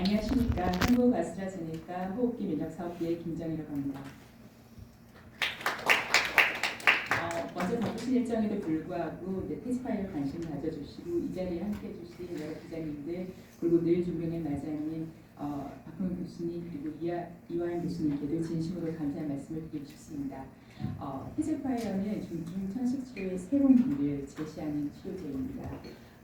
안녕하십니까. 한국 아스트라제네카 호흡기 면역 사업부의 김정희라고 합니다. 어, 먼저 바쁘신 일정에도 불구하고 네, 테스파이어 관심 가져주시고 이 자리에 함께해 주신 여러 기자님들 그리고 늘 존경의 마장님 어, 박홍 교수님 그리고 이하, 이화영 교수님께도 진심으로 감사의 말씀을 드리고 싶습니다. 어, 테스파이어는 중증 천식 치료의 새로운 길을 제시하는 치료제입니다.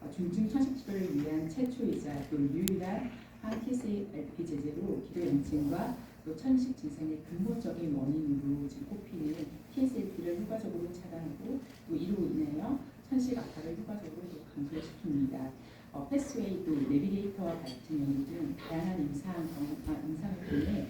어, 중증 천식 치료를 위한 최초이자 또 유일한 항TCLP 제제로 기도 염증과 또 천식 증상의 근본적인 원인으로 지금 꼽히는 TSLP를 효과적으로 차단하고 또 이로 인하여 천식 악화를 효과적으로 또 감소시킵니다. 어, 패스웨이 또 내비게이터와 같은 연구 등 다양한 임상 경험, 아, 임상을 통해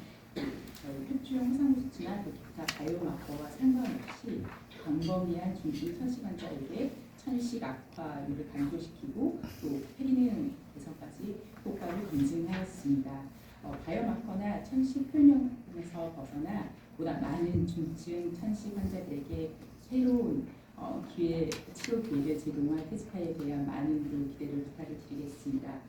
흡중 항상무 수치나 또 기타 바이오마커와 상관없이 광범위한 중증 천식 환자에게 천식 악화율을 감소시키고 또 폐기능 개선까지 효과를 검증하였습니다. 어, 바이오마커나 천식 표면에서 벗어나 보다 많은 중증 천식 환자들에게 새로운 어, 기회, 치료 기회를 제공할 테스파에 대한 많은 그 기대를 부탁을 드리겠습니다.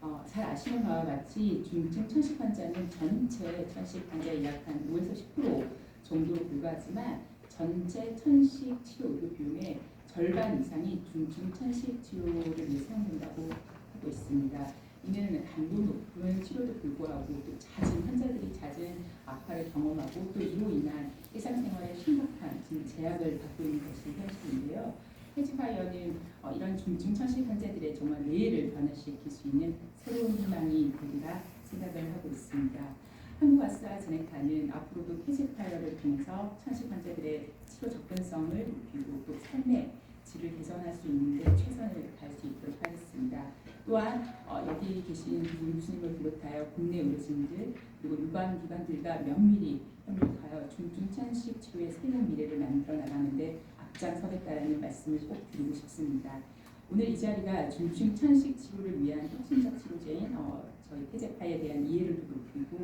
어, 잘 아시는 바와 같이 중증 천식 환자는 전체 천식 환자의 약한 5에서 10% 정도로 불과하지만 전체 천식 치료 의료 비용의 절반 이상이 중증 천식 치료를 사용된다고 하고 있습니다. 이는 강도 높은 치료도 불구하고 또 잦은 환자들이 잦은 악화를 경험하고 또 이로 인한 일상생활에 심각한 제약을 받고 있는 것이 현실인데요. 해지파이어는 어, 이런 중증 천식 환자들의 정말 뇌를 변화시킬 수 있는 새로운 희망이 되리라 생각을 하고 있습니다. 한국 아스트라제네카는 앞으로도 해지파이어를 통해서 천식 환자들의 치료 접근성을 높이고 또 삶의 질을 개선할 수 있는데 최선을 다할 수 있도록 하겠습니다. 또한 어, 여기 계신 교수님을 비롯하여 국내 의료진들 그리고 유관 기관들과 면밀히 협력하여 중증 천식 치료의 새로운 미래를 만들어 나가는데 앞장서겠다라는 말씀을 꼭 드리고 싶습니다. 오늘 이 자리가 중증 천식 치료를 위한 혁신적 치료제인 어, 저희 태제파에 대한 이해를 높이고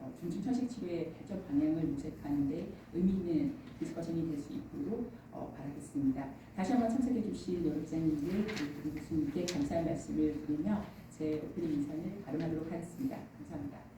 어, 중증 천식 치료의 발전 방향을 모색하는데 의미 있는 디스커션이 될 수 있도록 어, 바라겠습니다. 다시 한번 참석해 주신 여러 기자님들 그리고 교수님께 감사의 말씀을 드리며 제 오프닝 인사를 가름하도록 하겠습니다. 감사합니다.